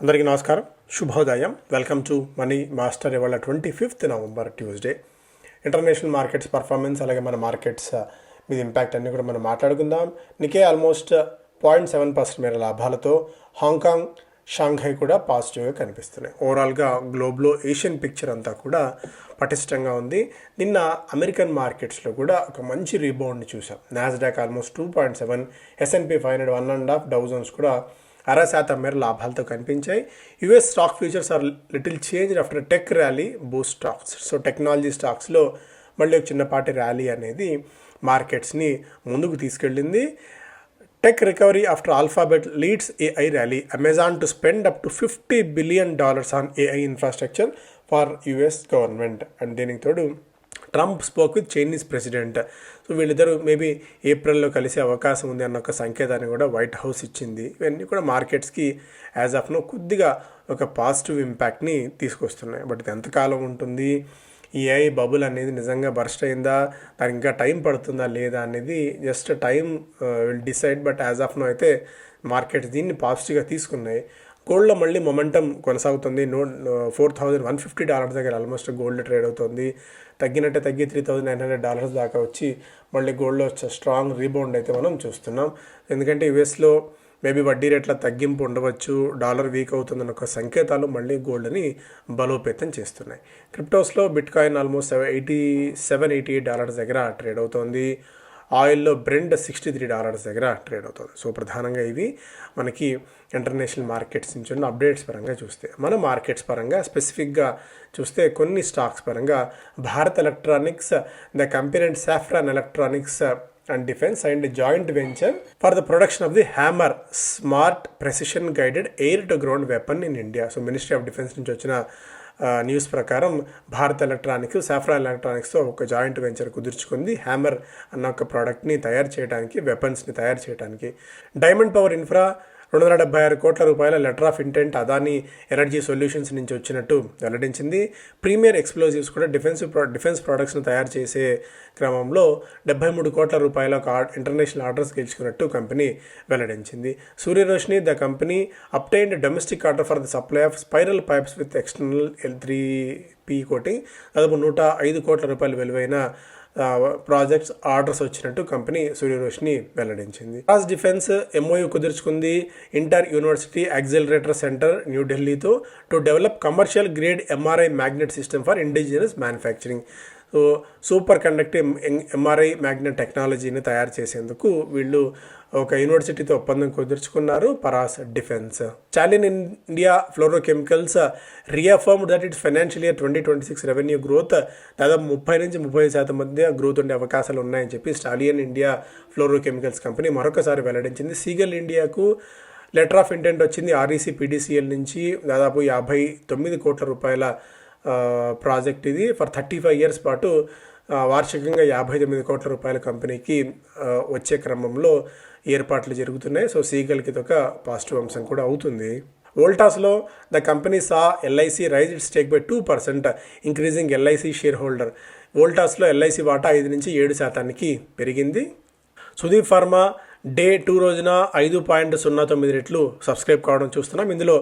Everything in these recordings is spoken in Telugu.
అందరికీ నమస్కారం. శుభోదయం. వెల్కమ్ టు మనీ మాస్టర్ ఇవాళ twenty fifth November Tuesday international markets performance అలాగే మన మార్కెట్స్ uh, మీద ఇంపాక్ట్ అన్నీ కూడా మనం మాట్లాడుకుందాం. Nikkei almost point seven percent మేర లాభాలతో హాంకాంగ్ షాంఘై కూడా పాజిటివ్గా కనిపిస్తున్నాయి. ఓవరాల్గా గ్లోబ్లో ఏషియన్ పిక్చర్ అంతా కూడా పటిష్టంగా ఉంది. నిన్న అమెరికన్ మార్కెట్స్లో కూడా ఒక మంచి రీబౌండ్ని చూసాం. Nasdaq almost two point seven S and P five hundred one and half Dow Jones కూడా అర శాతం మేర లాభాలతో కనిపించాయి. US stock futures are little change after tech rally boost stocks. So technology స్టాక్స్లో మళ్ళీ ఒక చిన్నపాటి ర్యాలీ అనేది మార్కెట్స్ని ముందుకు తీసుకెళ్ళింది. Tech recovery after Alphabet leads AI rally. Amazon to spend up to fifty billion dollars on AI infrastructure for US government. And దీనికి తోడు Trump spoke with Chinese president. So వీళ్ళిద్దరూ మేబీ ఏప్రిల్లో కలిసే అవకాశం ఉంది అన్న ఒక సంకేతాన్ని కూడా వైట్ హౌస్ ఇచ్చింది. ఇవన్నీ కూడా మార్కెట్స్కి యాజ్ ఆఫ్ నో కొద్దిగా ఒక పాజిటివ్ ఇంపాక్ట్ని తీసుకొస్తున్నాయి. బట్ ఇది ఎంతకాలం ఉంటుంది? ఈ ఏఐ బబుల్ అనేది నిజంగా బర్స్ట్ అయిందా? దానికి ఇంకా టైం పడుతుందా లేదా అనేది just time will decide. But as of now అయితే మార్కెట్స్ దీన్ని పాజిటివ్గా తీసుకున్నాయి. గోల్డ్లో మళ్ళీ మొమెంటం కొనసాగుతుంది. Now four thousand one fifty dollars దగ్గర ఆల్మోస్ట్ గోల్డ్ ట్రేడ్ అవుతుంది. తగ్గినట్టే తగ్గి three thousand nine hundred dollars దాకా వచ్చి మళ్ళీ గోల్డ్లో స్ట్రాంగ్ రీబౌండ్ అయితే మనం చూస్తున్నాం. ఎందుకంటే యుఎస్లో మేబీ వడ్డీ రేట్ల తగ్గింపు ఉండవచ్చు. డాలర్ వీక్ అవుతుందన్న ఒక సంకేతాలు మళ్ళీ గోల్డ్ని బలోపేతం చేస్తున్నాయి. క్రిప్టోస్లో bitcoin almost eighty seven eighty eight dollars దగ్గర ట్రేడ్ అవుతోంది. ఆయిల్లో బ్రెండ్ సిక్స్టీ త్రీ డాలర్స్ దగ్గర ట్రేడ్ అవుతుంది. సో ప్రధానంగా ఇవి మనకి ఇంటర్నేషనల్ మార్కెట్స్ నుంచి ఉన్న అప్డేట్స్ పరంగా చూస్తే మన మార్కెట్స్ పరంగా స్పెసిఫిక్గా చూస్తే కొన్ని స్టాక్స్ పరంగా Bharat electronics the company and Safran electronics and defence and joint venture for the production of the hammer smart precision guided air to ground weapon in India. So ministry of defence నుంచి వచ్చిన న్యూస్ ప్రకారం భారత్ ఎలక్ట్రానిక్స్ సాఫ్రా ఎలక్ట్రానిక్స్తో ఒక జాయింట్ వెంచర్ కుదుర్చుకుంది. హ్యామర్ అన్న ఒక ప్రోడక్ట్ని తయారు చేయడానికి వెపన్స్ని తయారు చేయడానికి డైమండ్ పవర్ ఇన్ఫ్రా రెండు వందల డెబ్బై ఆరు కోట్ల రూపాయల letter of intent Adani Energy Solutions నుంచి వచ్చినట్టు వెల్లడించింది. ప్రీమియర్ ఎక్స్ప్లోజివ్స్ కూడా డిఫెన్స్ డిఫెన్స్ ప్రోడక్ట్స్ను తయారు చేసే క్రమంలో డెబ్బై మూడు కోట్ల రూపాయల ఒక ఇంటర్నేషనల్ ఆర్డర్స్ గెలుచుకున్నట్టు కంపెనీ వెల్లడించింది. Suryaroshni the company obtained domestic order for the supply of spiral pipes with external L three P coating దాదాపు నూట ఐదు కోట్ల రూపాయలు విలువైన ప్రాజెక్ట్స్ ఆర్డర్స్ వచ్చినట్టు కంపెనీ సూర్యరోష్ని వెల్లడించింది. రాజ్ డిఫెన్స్ ఎంఓయూ కుదుర్చుకుంది. Inter university accelerator centre న్యూఢిల్లీతో to develop commercial grade MRI magnet system for indigenous manufacturing. Superconductive MRI magnet టెక్నాలజీని తయారు చేసేందుకు వీళ్ళు ఒక యూనివర్సిటీతో ఒప్పందం కుదుర్చుకున్నారు Paras defence. చాలిన్ India fluorochemicals reaffirm that its financial year twenty twenty six revenue growth. దాదాపు ముప్పై నుంచి ముప్పై శాతం మధ్య గ్రోత్ ఉండే అవకాశాలు ఉన్నాయని చెప్పి స్టాలియన్ ఇండియా ఫ్లోరోకెమికల్స్ కంపెనీ మరొకసారి వెల్లడించింది. సీగల్ ఇండియాకు లెటర్ ఆఫ్ ఇంటెంట్ వచ్చింది. ఆర్ఈసీ పీడీసీఎల్ నుంచి దాదాపు యాభై తొమ్మిది కోట్ల రూపాయల ప్రాజెక్ట్ ఇది. ఫర్ థర్టీ ఫైవ్ ఇయర్స్ పాటు వార్షికంగా యాభై తొమ్మిది కోట్ల రూపాయల కంపెనీకి వచ్చే క్రమంలో ఏర్పాట్లు జరుగుతున్నాయి. సో సీగల్కి ఒక పాజిటివ్ అంశం కూడా అవుతుంది. వోల్టాస్లో the company saw LIC raise it stake by two percent increasing LIC shareholder. వోల్టాస్లో LIC వాటా ఐదు నుంచి ఏడు శాతానికి పెరిగింది. సుదీప్ ఫార్మా డే టూ రోజున ఐదు పాయింట్ సున్నా తొమ్మిది రెట్లు సబ్స్క్రైబ్ కావడం చూస్తున్నాం. ఇందులో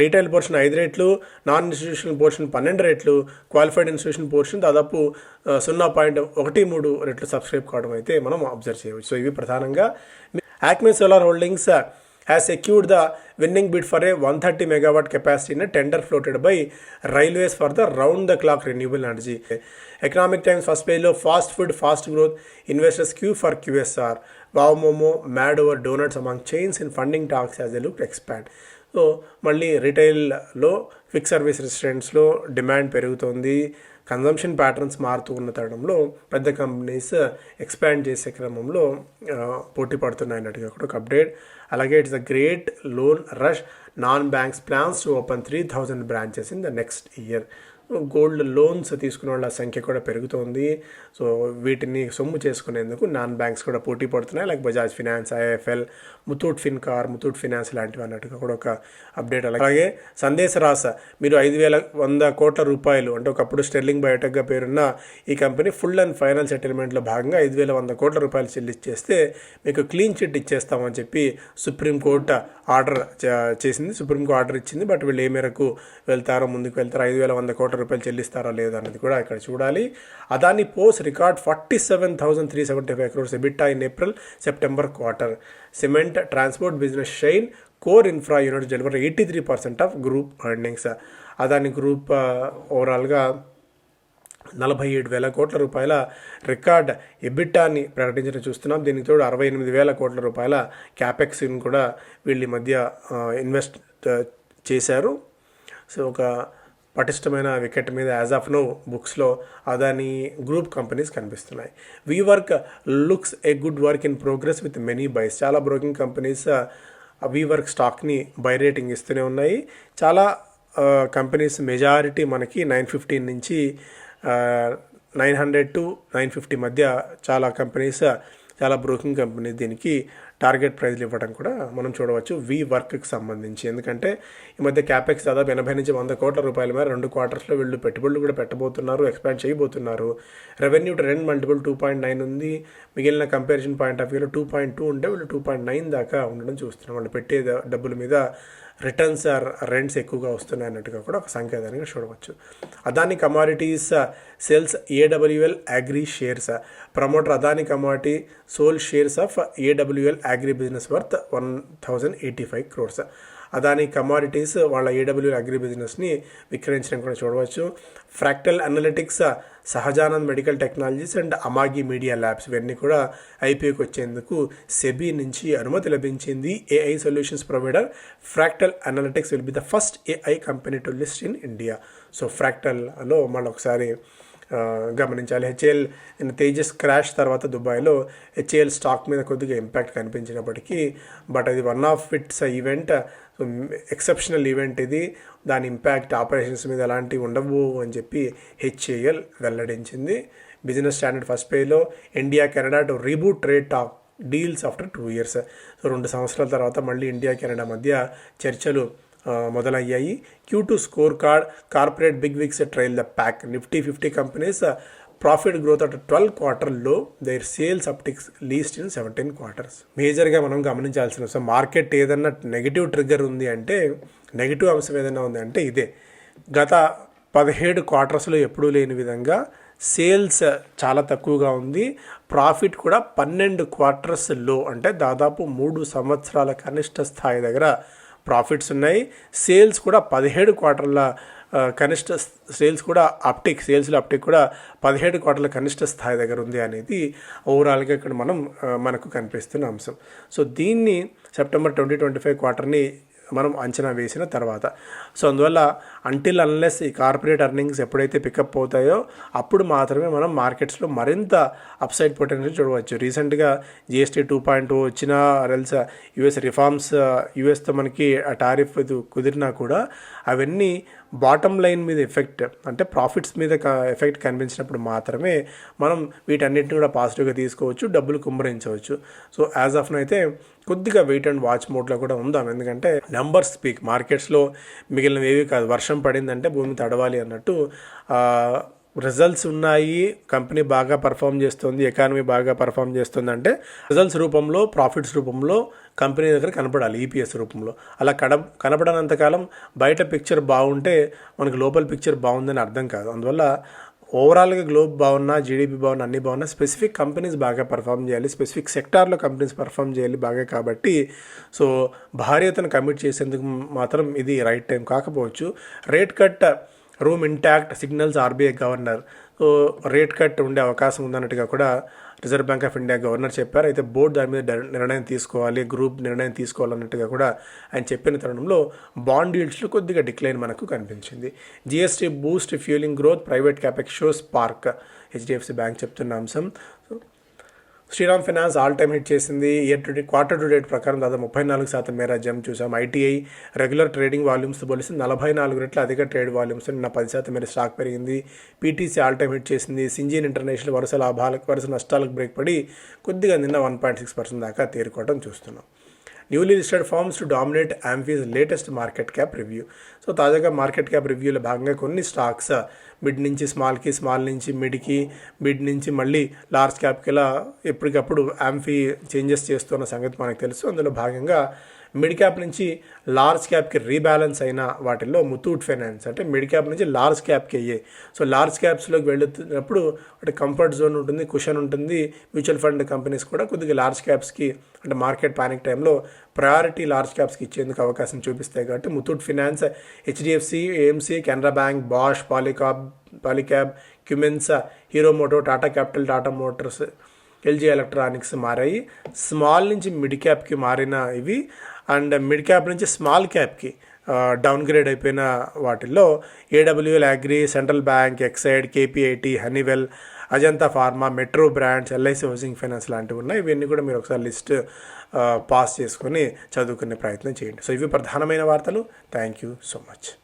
రీటైల్ పోర్షన్ ఐదు రేట్లు నాన్ ఇన్స్టిట్యూషనల్ పోర్షన్ పన్నెండు రేట్లు క్వాలిఫైడ్ ఇన్స్టిట్యూషన్ పోర్షన్ దాదాపు సున్నా పాయింట్ ఒకటి మూడు రెట్లు సబ్స్క్రైబ్ కావడం అయితే మనం అబ్జర్వ్ చేయవచ్చు. సో ఇవి ప్రధానంగా Acme solar holdings has secured the winning bid for a one thirty megawatt కెపాసిటీని tender floated by railways for the round the clock renewable energy Economic Times first పేజ్లో fast food fast growth investors queue for QSR wow momo mad over donuts among chains in funding talks as a look expand. So మళ్ళీ రిటైల్లో క్విక్ సర్వీస్ రెస్టారెంట్స్లో డిమాండ్ పెరుగుతోంది. కన్జంప్షన్ ప్యాటర్న్స్ మారుతూ ఉన్న తరుణంలో పెద్ద కంపెనీస్ ఎక్స్పాండ్ చేసే క్రమంలో పోటీ పడుతున్నాయి అన్నట్టుగా కూడా ఒక అప్డేట్. అలాగే it's a great loan rush. Non banks plans to open three thousand branches in the next year. Gold loans తీసుకునే వాళ్ళ సంఖ్య కూడా పెరుగుతోంది. సో వీటిని సొమ్ము చేసుకునేందుకు నాన్ బ్యాంక్స్ కూడా పోటీ పడుతున్నాయి. Like Bajaj finance IIFL Muthoot Fincorp Muthoot finance లాంటివి అన్నట్టుగా కూడా ఒక అప్డేట్ అలాగే సందేశ రాస మీరు ఐదు వేల వంద కోట్ల రూపాయలు అంటే ఒకప్పుడు స్టెర్లింగ్ బయోటెక్గా పేరున్న ఈ కంపెనీ ఫుల్ అండ్ ఫైనల్ సెటిల్మెంట్లో భాగంగా ఐదు వేల వంద కోట్ల రూపాయలు చెల్లించేస్తే మీకు క్లీన్ చిట్ ఇచ్చేస్తామని చెప్పి సుప్రీంకోర్టు ఆర్డర్ చేసింది. సుప్రీంకోర్టు ఆర్డర్ ఇచ్చింది. బట్ వీళ్ళు ఏ మేరకు వెళ్తారో ముందుకు వెళ్తారో ఐదు వేల వంద కోట్ల రూపాయలు చెల్లిస్తారా లేదా అనేది కూడా ఇక్కడ చూడాలి. Adani post record forty seven thousand three seventy five crores EBITDA in April September quarter cement transport business shine core infra unit delivery eighty three percent of group earnings Adani group ఓవరాల్గా నలభై ఏడు వేల కోట్ల రూపాయల రికార్డ్ ఎబిటాని ప్రకటించడం చూస్తున్నాం. దీనికి తోడు అరవై ఎనిమిది వేల కోట్ల రూపాయల క్యాపెక్స్ని కూడా వీళ్ళ మధ్య uh, ఇన్వెస్ట్ uh, చేశారు. సో ఒక పటిష్టమైన వికెట్ మీద యాజ్ ఆఫ్ నో బుక్స్లో అదాని గ్రూప్ కంపెనీస్ కనిపిస్తున్నాయి. WeWork looks a good work in progress with many buys. చాలా బ్రోకింగ్ కంపెనీస్ వీ వర్క్ స్టాక్ని బై రేటింగ్ ఇస్తూనే ఉన్నాయి. చాలా కంపెనీస్ మెజారిటీ మనకి నైన్ ఫిఫ్టీన్ నుంచి nine hundred to nine fifty మధ్య చాలా కంపెనీస్ చాలా బ్రోకింగ్ కంపెనీ దీనికి టార్గెట్ ప్రైజ్లు ఇవ్వడం కూడా మనం చూడవచ్చు వి వర్క్కి సంబంధించి. ఎందుకంటే ఈ మధ్య క్యాపెక్స్ దాదాపు ఎనభై నుంచి వంద కోట్ల రూపాయల మేర రెండు క్వార్టర్స్లో వీళ్ళు పెట్టుబడులు కూడా పెట్టబోతున్నారు ఎక్స్పాండ్ చేయబోతున్నారు. Revenue trend multiple two point nine ఉంది. మిగిలిన కంపారిజన్ పాయింట్ ఆఫ్ వ్యూలో టూ పాయింట్ టూ ఉంటే వీళ్ళు టూ పాయింట్ నైన్ దాకా ఉండడం చూస్తున్నాం. వాళ్ళు పెట్టే డబ్బుల మీద రిటర్న్స్ ఆర్ రెంట్స్ ఎక్కువగా వస్తున్నాయి అన్నట్టుగా కూడా ఒక సంకేతానికి చూడవచ్చు. Adani commodities sales AWL agri shares promoter Adani commodity sold shares of AWL agri business worth one thousand eighty five crores Adani commodities వాళ్ళ ఏడబ్ల్యూ అగ్రి బిజినెస్ని విక్రయించడం కూడా చూడవచ్చు. Fractal analytics Sahajanand medical technologies and Amagi media labs ఇవన్నీ కూడా ఐపీఓకి వచ్చేందుకు సెబీ నుంచి అనుమతి లభించింది. AI solutions provider Fractal analytics will be the first AI company to list in India so ఫ్రాక్టల్లో మళ్ళీ ఒకసారి గమనించాలి. హెచ్ఏఎల్ తేజస్ క్రాష్ తర్వాత దుబాయ్లో హెచ్ఏఎల్ స్టాక్ మీద కొద్దిగా ఇంపాక్ట్ కనిపించినప్పటికీ బట్ అది one of its event. Exceptional event ఇది. దాని ఇంపాక్ట్ ఆపరేషన్స్ మీద ఎలాంటివి ఉండవు అని చెప్పి హెచ్ఏఎల్ వెల్లడించింది. బిజినెస్ స్టాండర్డ్ ఫస్ట్ పేలో India Canada to reboot trade talk deals after two years. So రెండు సంవత్సరాల తర్వాత మళ్ళీ ఇండియా కెనడా మధ్య చర్చలు మొదలయ్యాయి. Q two scorecard corporate bigwigs trail the pack Nifty fifty companies profit growth at twelve క్వార్టర్లో their sales upticks least in seventeen quarters మేజర్గా మనం గమనించాల్సిన సో మార్కెట్ ఏదన్నా నెగిటివ్ ట్రిగ్గర్ ఉంది అంటే నెగిటివ్ అంశం ఏదైనా ఉంది అంటే ఇదే. గత పదిహేడు క్వార్టర్స్లో ఎప్పుడూ లేని విధంగా సేల్స్ చాలా తక్కువగా ఉంది. ప్రాఫిట్ కూడా పన్నెండు క్వార్టర్స్లో అంటే దాదాపు మూడు సంవత్సరాల కనిష్ట స్థాయి దగ్గర ప్రాఫిట్స్ ఉన్నాయి. సేల్స్ కూడా పదిహేడు క్వార్టర్ల కనిష్ట సేల్స్ కూడా అప్టిక్ సేల్స్లో అప్టిక్ కూడా పదిహేడు కోట్ల కనిష్ట స్థాయి దగ్గర ఉంది అనేది ఓవరాల్గా ఇక్కడ మనం మనకు కనిపిస్తున్న అంశం. సో దీన్ని సెప్టెంబర్ ట్వంటీ ట్వంటీ ఫైవ్ క్వార్టర్ని మనం అంచనా వేసిన తర్వాత. సో అందువల్ల అంటిల్ అన్లెస్ ఈ కార్పొరేట్ అర్నింగ్స్ ఎప్పుడైతే పికప్ అవుతాయో అప్పుడు మాత్రమే మనం మార్కెట్స్లో మరింత అప్సైడ్ పొటెన్షియల్ చూడవచ్చు. రీసెంట్గా జిఎస్టీ టూ పాయింట్ టూ వచ్చిన రెల్స్ యుఎస్ రిఫార్మ్స్ యుఎస్తో మనకి ఆ టారిఫ్ కుదిరినా కూడా అవన్నీ బాటమ్ లైన్ మీద ఎఫెక్ట్ అంటే ప్రాఫిట్స్ మీద ఎఫెక్ట్ కనిపించినప్పుడు మాత్రమే మనం వీటన్నిటిని కూడా పాజిటివ్గా తీసుకోవచ్చు డబ్బులు కుమ్మరించవచ్చు. సో యాజ్ ఆఫ్ అయితే కొద్దిగా వెయిట్ అండ్ వాచ్ మోడ్లో కూడా ఉందాం. ఎందుకంటే నెంబర్ స్పీక్ మార్కెట్స్లో మిగిలినవి ఏవి కాదు. వర్షం పడిందంటే భూమి తడవాలి అన్నట్టు రిజల్ట్స్ ఉన్నాయి కంపెనీ బాగా పర్ఫామ్ చేస్తుంది ఎకానమీ బాగా పర్ఫామ్ చేస్తుంది అంటే రిజల్ట్స్ రూపంలో ప్రాఫిట్స్ రూపంలో కంపెనీ దగ్గర కనపడాలి ఈపీఎస్ రూపంలో. అలా కడ కనపడనంతకాలం బయట పిక్చర్ బాగుంటే మనకు లోపల పిక్చర్ బాగుందని అర్థం కాదు. అందువల్ల ఓవరాల్గా గ్లోబ్ బాగున్నా జీడిపి బాగున్నా అన్ని బాగున్నా స్పెసిఫిక్ కంపెనీస్ బాగా పర్ఫామ్ చేయాలి స్పెసిఫిక్ సెక్టార్లో కంపెనీస్ పర్ఫామ్ చేయాలి బాగా కాబట్టి. సో భార్యతను కమిట్ చేసేందుకు మాత్రం ఇది రైట్ టైం కాకపోవచ్చు rate cut room intact signals RBI governor rate cut ఉండే అవకాశం ఉందన్నట్టుగా కూడా Reserve Bank of India governor చెప్పారు. అయితే బోర్డు దాని మీద నిర్ణయం తీసుకోవాలి గ్రూప్ నిర్ణయం తీసుకోవాలన్నట్టుగా కూడా ఆయన చెప్పిన తరుణంలో బాండ్ ఈల్డ్స్లో కొద్దిగా డిక్లైన్ మనకు కనిపించింది. GST boost fueling growth private capex shows park HDFC bank చెప్తున్న అంశం. Shriram finance all time hit చేసింది. Year to date quarter to date ప్రకారం దాదాపు ముప్పై నాలుగు శాతం మేర జమ్ చూసాం. ఐటీఐ రెగ్యులర్ ట్రేడింగ్ వాల్యూమ్స్ పోలిసి నలభై నాలుగు రెట్ల అధిక ట్రేడ్ వాల్యూమ్స్ నిన్న పది శాతం మేర స్టాక్ పెరిగింది. పీటీసీ ఆల్ టైమ్ హిట్ చేసింది. సింజిన్ ఇంటర్నేషనల్ వరుస లాభాలకు వరుస నష్టాలకు బ్రేక్ పడి కొద్దిగా నిన్న వన్ పాయింట్ సిక్స్ పర్సెంట్ దాకా తేరుకోవడం చూస్తున్నాం. Newly listed firms to dominate AMFI's latest market cap review so తాజాగా మార్కెట్ క్యాప్ రివ్యూలో భాగంగా కొన్ని స్టాక్స్ మిడ్ uh, నుంచి స్మాల్కి స్మాల్ నుంచి మిడ్కి మిడ్ నుంచి మళ్ళీ లార్జ్ క్యాప్కి ఇలా ఎప్పటికప్పుడు యాంఫీ చేంజెస్ చేస్తున్న సంగతి మనకు తెలుసు. అందులో భాగంగా మిడ్ క్యాప్ నుంచి లార్జ్ క్యాప్కి రీబ్యాలెన్స్ అయిన వాటిల్లో ముతూట్ ఫైనాన్స్ అంటే మిడ్ క్యాప్ నుంచి లార్జ్ క్యాప్కి అయ్యాయి సో లార్జ్ క్యాప్స్లోకి వెళుతున్నప్పుడు అంటే కంఫర్ట్ జోన్ ఉంటుంది కుషన్ ఉంటుంది. మ్యూచువల్ ఫండ్ కంపెనీస్ కూడా కొద్దిగా లార్జ్ క్యాప్స్కి అంటే మార్కెట్ పానిక్ టైంలో ప్రయారిటీ లార్జ్ క్యాప్స్కి ఇచ్చేందుకు అవకాశం చూపిస్తాయి. కాబట్టి Muthoot finance HDFC AMC Canara bank Bosch Polycab Polycab క్యుమెన్సా Hero Moto Tata capital Tata motors LG electronics మారాయి. స్మాల్ నుంచి మిడ్ క్యాప్కి మారిన ఇవి. అండ్ మిడ్ క్యాప్ నుంచి స్మాల్ క్యాప్కి డౌన్ గ్రేడ్ అయిపోయిన వాటిల్లో AWL agri central bank Exide KPIT Honeywell Ajanta pharma metro brands LIC housing finance లాంటివి ఉన్నాయి. ఇవన్నీ కూడా మీరు ఒకసారి లిస్ట్ పాస్ చేసుకొని చదువుకునే ప్రయత్నం చేయండి. సో ఇవి ప్రధానమైన వార్తలు. Thank you so much.